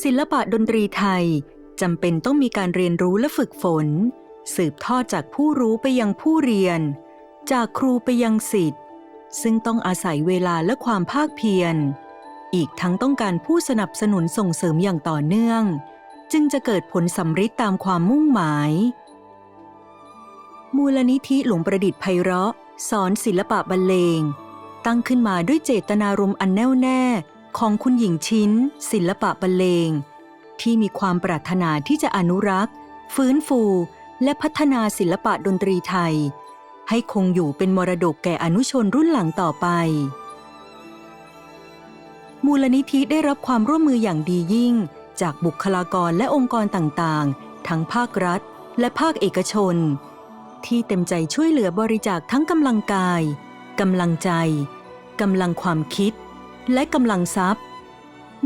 ศิลปะดนตรีไทยจำเป็นต้องมีการเรียนรู้และฝึกฝน สืบทอดจากผู้รู้ไปยังผู้เรียน จากครูไปยังศิษย์ซึ่งต้องอาศัยเวลาและความภาคเพียร อีกทั้งต้องการผู้สนับสนุนส่งเสริมอย่างต่อเนื่อง จึงจะเกิดผลสำฤทธิ์ตามความมุ่งหมาย มูลนิธิหลวงประดิษฐ์ไพเราะ สอนศิลปะบรรเลง ตั้งขึ้นมาด้วยเจตนารมณ์อันแน่วแน่ ของคุณหญิงชิ้น ศิลปะบรรเลง ที่มีความปรารถนาที่จะอนุรักษ์ ฟื้นฟูและพัฒนาศิลปะดนตรีไทย ให้คงอยู่เป็นมรดกแก่อนุชนรุ่นหลังต่อไป มูลนิธิได้รับความร่วมมืออย่างดียิ่ง จากบุคลากรและองค์กรต่างๆ ทั้งภาครัฐ และภาคเอกชน ที่เต็มใจช่วยเหลือบริจาคทั้งกำลังกายกำลังใจกำลังความคิด และกำลังทรัพย์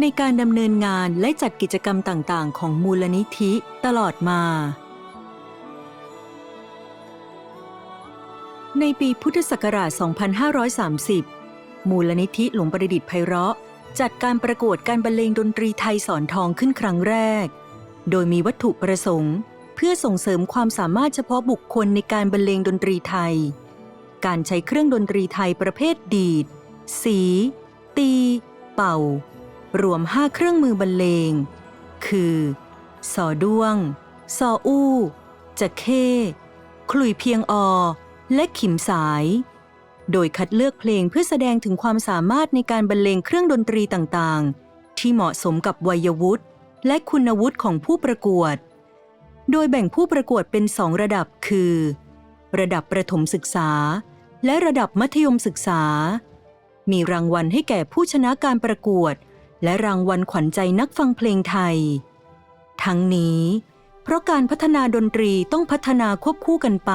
ในการดำเนินงานและจัดกิจกรรมต่างๆ ของมูลนิธิตลอดมา ในปีพุทธศักราช 2530 มูลนิธิหลวงประดิษฐ์ไพเราะ จัดการประกวดการบรรเลงดนตรีไทยสอนทองขึ้นครั้งแรก โดยมีวัตถุประสงค์ เพื่อส่งเสริมความสามารถเฉพาะบุคคลในการบรรเลงดนตรีไทย การใช้เครื่องดนตรีไทยประเภทดีด สี ตี เป่า รวม5เครื่องมือบรรเลง คือสอด้วงซออู้จะเข้ขลุยเพียงอและขิมสาย โดยคัดเลือกเพลงเพื่อแสดงถึงความสามารถในการบรรเลงเครื่องดนตรีต่างๆ ที่เหมาะสมกับวัยวุฒิและคุณวุฒิของผู้ประกวด โดยแบ่งผู้ประกวดเป็นสองระดับคือ ระดับประถมศึกษา และระดับมัธยมศึกษา มีรางวัลให้แก่ผู้ชนะการประกวด และรางวัลขวัญใจนักฟังเพลงไทย ทั้งนี้ เพราะการพัฒนาดนตรีต้องพัฒนาควบคู่กันไป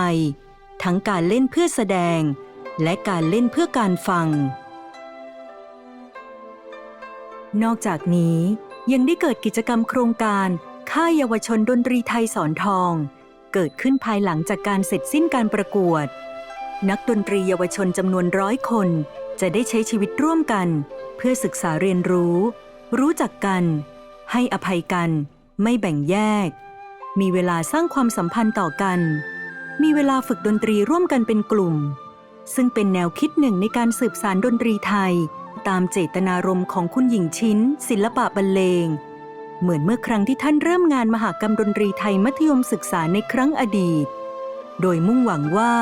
ทั้งการเล่นเพื่อแสดง และการเล่นเพื่อการฟัง นอกจากนี้ยังได้เกิดกิจกรรมโครงการ ค่ายเยาวชนดนตรีไทยสอนทอง เกิดขึ้นภายหลังจากการเสร็จสิ้นการประกวด นักดนตรีเยาวชนจำนวนร้อยคนจะได้ใช้ชีวิตร่วมกัน เพื่อศึกษาเรียนรู้ รู้จักกัน ให้อภัยกัน ไม่แบ่งแยก มีเวลาสร้างความสัมพันธ์ต่อกัน มีเวลาฝึกดนตรีร่วมกันเป็นกลุ่ม ซึ่งเป็นแนวคิดหนึ่งในการสืบสารดนตรีไทย ตามเจตนารมณ์ของคุณหญิงชิ้น ศิลปะบรรเลง เหมือนเมื่อครั้งที่ท่านเริ่มงานมหากรรมดนตรีไทยมัธยมศึกษาในครั้งอดีต โดยมุ่งหวังว่า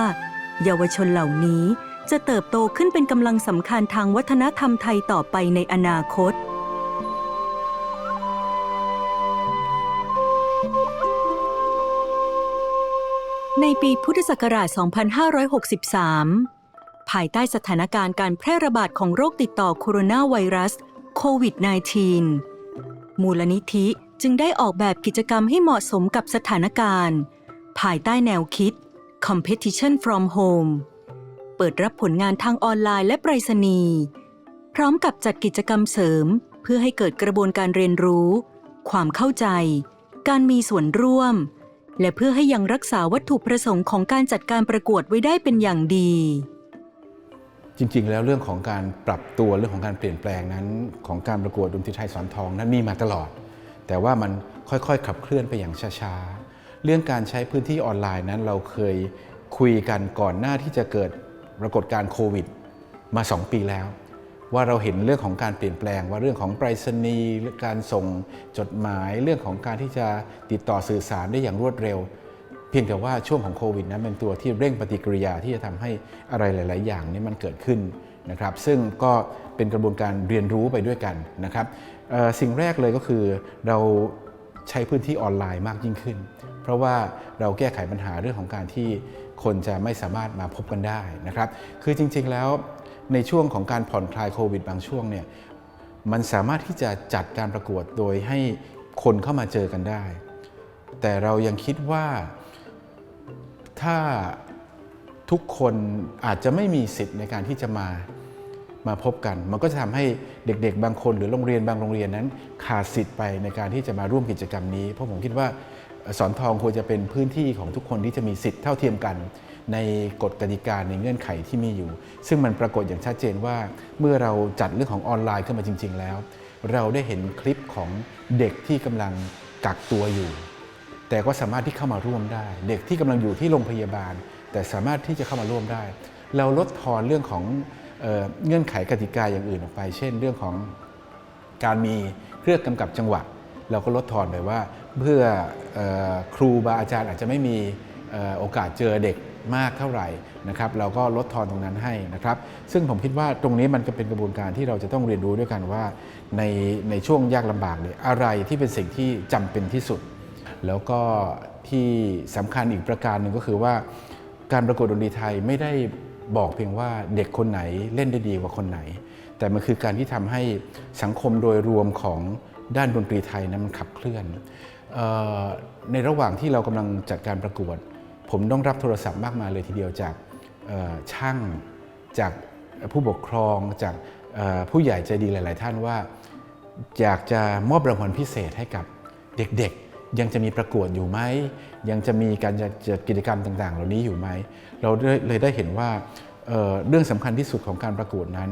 เยาวชนเหล่านี้ จะเติบโตขึ้นเป็นกำลังสำคัญทางวัฒนธรรมไทยต่อไปในอนาคตในปีพุทธศักราช 2563 ภายใต้สถานการณ์การแพร่ระบาดของโรคติดต่อโคโรนาไวรัสโควิด -19 มูลนิธิจึงได้ออกแบบกิจกรรมให้เหมาะสมกับสถานการณ์ ภายใต้แนวคิด Competition from Home เปิดรับผลงานทางออนไลน์และไปรษณีย์พร้อมกับจัดกิจกรรมเสริม เพื่อให้เกิดกระบวนการเรียนรู้ ความเข้าใจ การมีส่วนร่วม และเพื่อให้ยังรักษาวัตถุประสงค์ของการจัดการประกวดไว้ได้เป็นอย่างดี จริงๆ แล้วเรื่องของการปรับตัวเรื่องของการเปลี่ยนแปลงนั้น ของการประกวดดนตรีไทยสอนทองนั้นมีมาตลอด แต่ว่ามันค่อยๆขับเคลื่อนไปอย่างช้าๆเรื่องการใช้พื้นที่ออนไลน์นั้นเราเคยคุยกันก่อนหน้าที่จะเกิด ปรากฏการโควิดมา 2 ปีแล้ว ว่าเราเห็นเรื่องของการเปลี่ยนแปลง ว่าเรื่องของไปรษณีย์การส่งจดหมายเรื่องของการที่จะติดต่อสื่อสารได้อย่างรวดเร็ว เพียงแต่ว่าช่วงของโควิดนั้นเป็นตัวที่เร่งปฏิกิริยาที่จะทำให้อะไรหลาย ๆ อย่างนี้มันเกิดขึ้นนะครับ ซึ่งก็เป็นกระบวนการเรียนรู้ไปด้วยกันนะครับสิ่งแรกเลยก็คือเราใช้พื้นที่ออนไลน์มากยิ่งขึ้น เพราะว่าเราแก้ไขปัญหาเรื่องของการที่ คนจะไม่สามารถมาพบกันได้นะครับ คือจริงๆแล้วในช่วงของการผ่อนคลายโควิดบางช่วงเนี่ยมันสามารถที่จะจัดการประกวดโดยให้คนเข้ามาเจอกันได้ แต่เรายังคิดว่าถ้าทุกคนอาจจะไม่มีสิทธิ์ในการที่จะมามาพบกัน มันก็จะทำให้เด็กๆ บางคนหรือโรงเรียนบางโรงเรียนนั้น ขาดสิทธิ์ไปในการที่จะมาร่วมกิจกรรมนี้ เพราะผมคิดว่า สอนทองควรจะเป็นพื้นที่ของทุกคนที่จะมีสิทธิ์เท่าเทียมกัน ในกฎกติกาในเงื่อนไขที่มีอยู่ ซึ่งมันปรากฏอย่างชัดเจนว่า เมื่อเราจัดเรื่องของออนไลน์ขึ้นมาจริง ๆ แล้ว เราได้เห็นคลิปของเด็กที่กำลังกักตัวอยู่ แต่ก็สามารถที่เข้ามาร่วมได้ เด็กที่กำลังอยู่ที่โรงพยาบาล แต่สามารถที่จะเข้ามาร่วมได้ เราลดทอนเรื่องของเออเงื่อนไขกติกาอย่างอื่นออกไป เช่น เรื่องของการมีเครื่องกำกับจังหวะเราก็ลดทอนไปว่า เพื่ออครูบาอาจารย์อาจจะไม่มีโอกาสเจอเด็กมากเท่าไหร่นะครับเราก็ลดทอนตรงนั้นให้นะครับ ซึ่งผมคิดว่าตรงนี้มันก็เป็นกระบวนการที่เราจะต้องเรียนรู้ด้วยกันว่า ในในช่วงยากลำบากเนี่ยอะไรที่เป็นสิ่งที่จำเป็นที่สุด แล้วก็ที่สำคัญอีกประการหนึ่งก็คือว่า การประกวดดนตรีไทยไม่ได้บอกเพียงว่าเด็กคนไหนเล่นได้ดีกว่าคนไหน แต่มันคือการที่ทำให้สังคมโดยรวมของด้านดนตรีไทยนั้นมันขับเคลื่อน ในระหว่างที่เรากำลังจัดการประกวด ผมต้องรับโทรศัพท์มากมายเลยทีเดียวจากช่างจากผู้ปกครองจากผู้ใหญ่ใจดีหลาย ๆ ท่านว่า อยากจะมอบรางวัลพิเศษให้กับเด็กๆ ยังจะมีประกวดอยู่ไหม ยังจะมีการจัดกิจกรรมต่าง ๆ เหล่านี้อยู่ไหม เราเลยได้เห็นว่าเเรื่องสำคัญที่สุดของการประกวดนั้น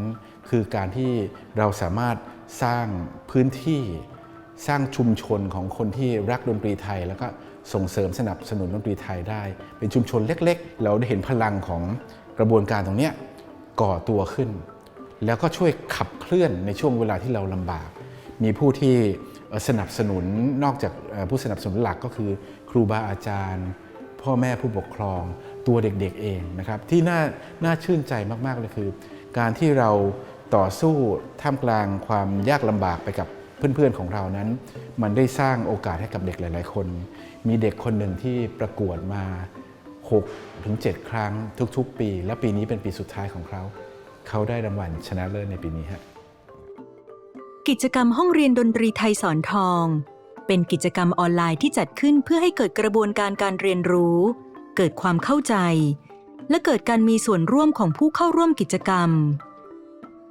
คือการที่เราสามารถสร้างพื้นที่ สร้างชุมชนของคนที่รักดนตรีไทย แล้วก็ส่งเสริมสนับสนุนดนตรีไทยได้ เป็นชุมชนเล็ก ๆ เราได้เห็นพลังของกระบวนการตรงนี้ก่อตัวขึ้น แล้วก็ช่วยขับเคลื่อนในช่วงเวลาที่เราลำบาก มีผู้ที่สนับสนุนนอกจากผู้สนับสนุนหลักก็คือครูบาอาจารย์ พ่อแม่ผู้ปกครองตัวเด็กๆเองนะครับที่น่าน่าชื่นใจมากๆเลยคือ การที่เราต่อสู้ท่ามกลางความยากลำบากไปกับ เพื่อนๆของเรานั้น มันได้สร้างโอกาสให้กับเด็กหลาย ๆ คน มีเด็กคนหนึ่งที่ประกวดมา6ถึง7ครั้งทุก ๆ ปี และปีนี้เป็นปีสุดท้ายของเขา เขาได้รางวัลชนะเลิศในปีนี้ฮะกิจกรรมห้องเรียนดนตรีไทยสอนทอง เป็นกิจกรรมออนไลน์ที่จัดขึ้นเพื่อให้เกิดกระบวนการการเรียนรู้ เกิดความเข้าใจ และเกิดการมีส่วนร่วมของผู้เข้าร่วมกิจกรรม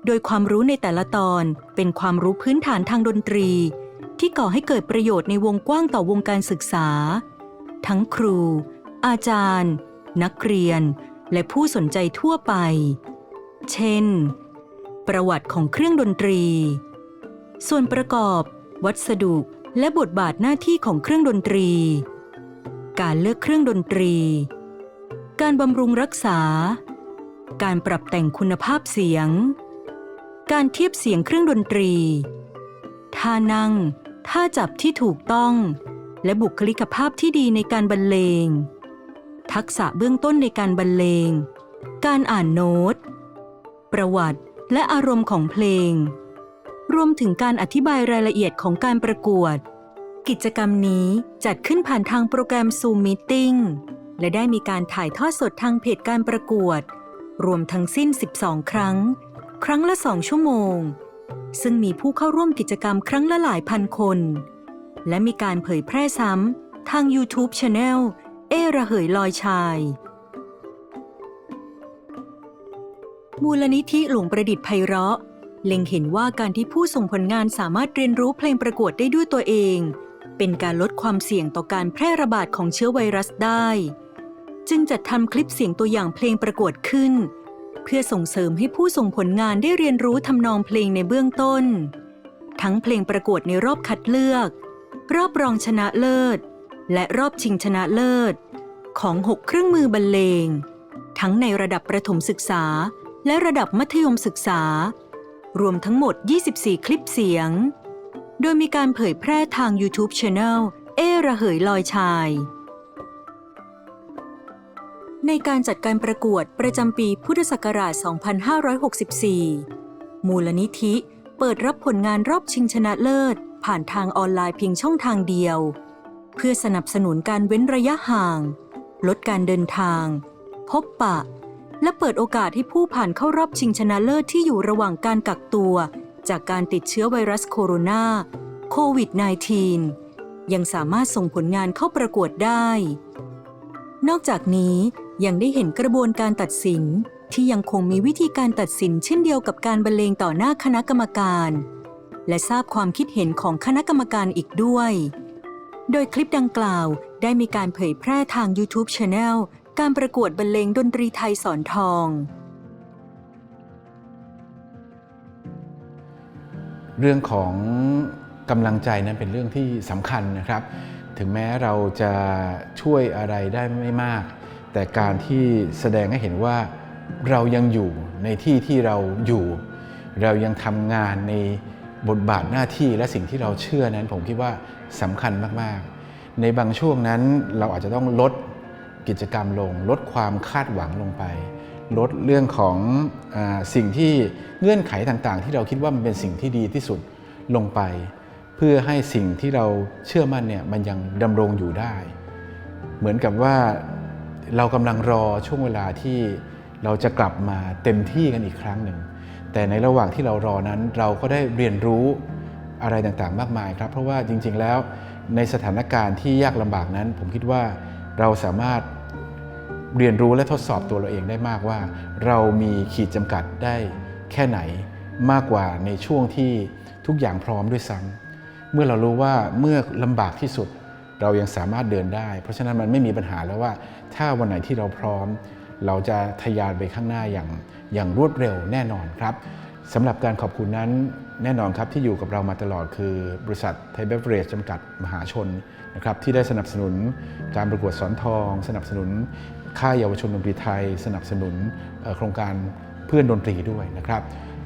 โดยความรู้ในแต่ละตอนเป็นความรู้พื้นฐานทางดนตรี ที่ก่อให้เกิดประโยชน์ในวงกว้างต่อวงการศึกษา ทั้งครู อาจารย์ นักเรียน และผู้สนใจทั่วไป เช่น ประวัติของเครื่องดนตรี ส่วนประกอบ วัสดุ และบทบาทหน้าที่ของเครื่องดนตรี การเลือกเครื่องดนตรี การบำรุงรักษา การปรับแต่งคุณภาพเสียง การเทียบเสียงเครื่องดนตรี ท่านั่ง ท่าจับที่ถูกต้อง และบุคลิกภาพที่ดีในการบรรเลง ทักษะเบื้องต้นในการบรรเลง การอ่านโน้ต ประวัติและอารมณ์ของเพลง รวมถึงการอธิบายรายละเอียดของการประกวด กิจกรรมนี้จัดขึ้นผ่านทางโปรแกรม Zoom Meeting และได้มีการถ่ายทอดสดทางเพจการประกวด รวมทั้งสิ้น 12 ครั้ง ครั้งละ2ชั่วโมง ซึ่งมีผู้เข้าร่วมกิจกรรมครั้งละหลายพันคน และมีการเผยแพร่ซ้ำทาง YouTube Channel เอระเหยลอยชาย มูลนิธิหลวงประดิษฐ์ไพเราะ เล็งเห็นว่าการที่ผู้ส่งผลงานสามารถเรียนรู้เพลงประกวดได้ด้วยตัวเอง เป็นการลดความเสี่ยงต่อการแพร่ระบาดของเชื้อไวรัสได้ จึงจัดทำคลิปเสียงตัวอย่างเพลงประกวดขึ้น เพื่อส่งเสริมให้ผู้ส่งผลงานได้เรียนรู้ทำนองเพลงในเบื้องต้น ทั้งเพลงประกวดในรอบคัดเลือก รอบรองชนะเลิศ และรอบชิงชนะเลิศ ของ 6 เครื่องมือบรรเลง ทั้งในระดับประถมศึกษา และระดับมัธยมศึกษา รวมทั้งหมด 24 คลิปเสียง โดยมีการเผยแพร่ทาง YouTube Channel เอระเหยลอยชาย ในการจัดการประกวดประจำปีพุทธศักราช 2564 มูลนิธิเปิดรับผลงานรอบชิงชนะเลิศ ผ่านทางออนไลน์เพียงช่องทางเดียว เพื่อสนับสนุนการเว้นระยะห่าง ลดการเดินทาง พบปะ และเปิดโอกาสให้ผู้ผ่านเข้ารอบชิงชนะเลิศที่อยู่ระหว่างการกักตัว จากการติดเชื้อไวรัสโคโรนาโควิด -19 ยังสามารถส่งผลงานเข้าประกวดได้ นอกจากนี้ ยังได้เห็นกระบวนการตัดสิน ที่ยังคงมีวิธีการตัดสินเช่นเดียวกับการบรรเลงต่อหน้าคณะกรรมการ และทราบความคิดเห็นของคณะกรรมการอีกด้วย โดยคลิปดังกล่าวได้มีการเผยแพร่ทาง YouTube Channel การประกวดบรรเลงดนตรีไทยสอนทองเรื่องของกำลังใจนั้นเป็นเรื่องที่สำคัญนะครับ ถึงแม้เราจะช่วยอะไรได้ไม่มาก แต่การที่แสดงให้เห็นว่าเรายังอยู่ในที่ที่เราอยู่ เรายังทำงานในบทบาทหน้าที่และสิ่งที่เราเชื่อนั้น ผมคิดว่าสำคัญมากๆ ในบางช่วงนั้นเราอาจจะต้องลดกิจกรรมลง ลดความคาดหวังลงไป ลดเรื่องของอสิ่งที่เงื่อนไขต่างๆ ที่เราคิดว่ามันเป็นสิ่งที่ดีที่สุดลงไป เพื่อให้สิ่งที่เราเชื่อมั่นเนี่ยมันยังดำรงอยู่ได้ เหมือนกับว่า เรากำลังรอช่วงเวลาที่เราจะกลับมาเต็มที่กันอีกครั้งหนึ่ง แต่ในระหว่างที่เรารอนั้นเราก็ได้เรียนรู้อะไรต่างๆ มากมายครับ เพราะว่าจริง ๆ แล้วในสถานการณ์ที่ยากลำบากนั้น ผมคิดว่าเราสามารถเรียนรู้และทดสอบตัวเราเองได้มากว่า เรามีขีดจำกัดได้แค่ไหนมากกว่าในช่วงที่ทุกอย่างพร้อมด้วยซ้ำเมื่อเรารู้ว่าเมื่อลำบากที่สุด เรายังสามารถเดินได้ เพราะฉะนั้นมันไม่มีปัญหาแล้วว่า ถ้าวันไหนที่เราพร้อม เราจะทะยานไปข้างหน้าอย่างอย่างรวดเร็วแน่นอนครับสำหรับการขอบคุณนั้นแน่นอนครับที่อยู่กับเรามาตลอดคือบริษัทไทยเบเวอเรจจำกัดมหาชนนะครับที่ได้สนับสนุนการประกวดสอนทอง สนับสนุนค่ายเยาวชนดนตรีไทย สนับสนุนโครงการเพื่อนดนตรีด้วยนะครับ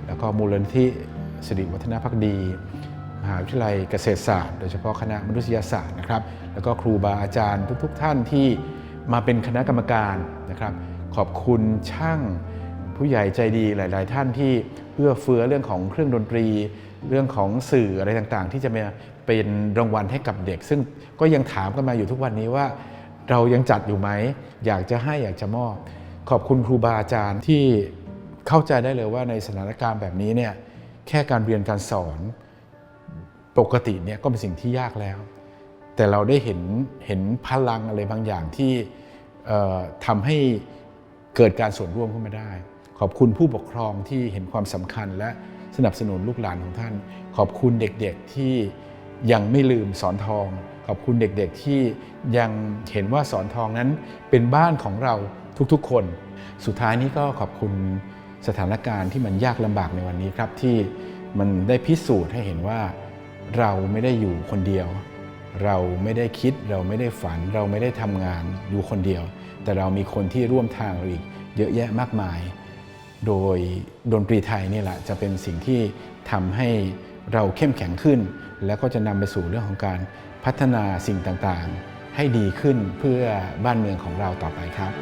แล้วก็มูลนิธิสิริวัฒนพักดี หาวิทยาลัยเกษตรศาสตร์ โดยเฉพาะคณะมนุษยศาสตร์นะครับแล้วก็ครูบาอาจารย์ทุกๆ ท่านที่มาเป็นคณะกรรมการนะครับ ขอบคุณช่างผู้ใหญ่ใจดีหลาย ๆ ท่านที่เอื้อเฟื้อเรื่องของเครื่องดนตรี เรื่องของสื่ออะไรต่างๆ ที่จะมาเป็นรางวัลให้กับเด็ก ซึ่งก็ยังถามกันมาอยู่ทุกวันนี้ว่า เรายังจัดอยู่ไหมอยากจะให้อยากจะมอบ ขอบคุณครูบาอาจารย์ที่เข้าใจได้เลยว่าในสถานการณ์แบบนี้เนี่ยแค่การเรียนการสอน ปกติเนี่ยก็เป็นสิ่งที่ยากแล้ว แต่เราได้เห็นเห็นพลังอะไรบางอย่างที่ทำให้เกิดการส่วนร่วมขึ้นมาได้ ขอบคุณผู้ปกครองที่เห็นความสำคัญและสนับสนุนลูกหลานของท่าน ขอบคุณเด็กๆที่ยังไม่ลืมสอนทอง ขอบคุณเด็กๆที่ยังเห็นว่าสอนทองนั้นเป็นบ้านของเราทุกๆคน สุดท้ายนี้ก็ขอบคุณสถานการณ์ที่มันยากลำบากในวันนี้ครับที่มันได้พิสูจน์ให้เห็นว่า เราไม่ได้อยู่คนเดียว เราไม่ได้คิดเราไม่ได้ฝัน เราไม่ได้ทำงานอยู่คนเดียว แต่เรามีคนที่ร่วมทางเราอีกเยอะแยะมากมาย โดยดนตรีไทยนี่แหละจะเป็นสิ่งที่ทำให้เราเข้มแข็งขึ้น แล้วก็จะนำไปสู่เรื่องของการพัฒนาสิ่งต่างๆ ให้ดีขึ้นเพื่อบ้านเมืองของเราต่อไปครับ